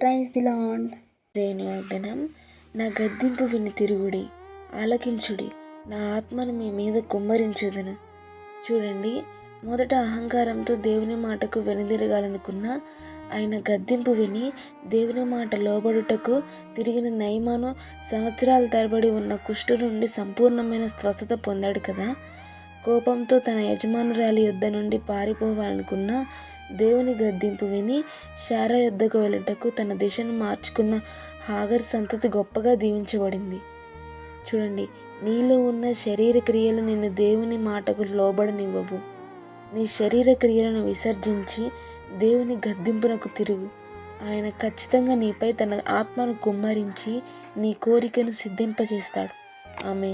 Praise the land దేని వాగ్దానం నా గద్దింపు విని తిరుగుడి ఆలకించుడి. నా ఆత్మను మీ మీద కుమ్మరించుదును. చూడండి మొదట అహంకారంతో దేవుని మాటకు వెనుదిరగాలనుకున్న ఆయన గద్దింపు విని దేవుని మాట లోబడుటకు తిరిగిన నయమాను సంవత్సరాల తరబడి ఉన్న కుష్టు నుండి సంపూర్ణమైన స్వస్థత పొందాడు కదా. కోపంతో తన యజమానురాలి యుద్ధ నుండి పారిపోవాలనుకున్న దేవుని గద్దింపు విని శారా యుద్ధకు వెళ్ళుటకు తన దిశను మార్చుకున్న హాగర్ సంతతి గొప్పగా దీవించబడింది. చూడండి నీలో ఉన్న శరీర క్రియలు నిన్ను దేవుని మాటకు లోబడనివ్వవు. నీ శరీర క్రియలను విసర్జించి దేవుని గద్దింపునకు తిరుగు. ఆయన ఖచ్చితంగా నీపై తన ఆత్మను కుమ్మరించి నీ కోరికను సిద్ధింపజేస్తాడు. ఆమె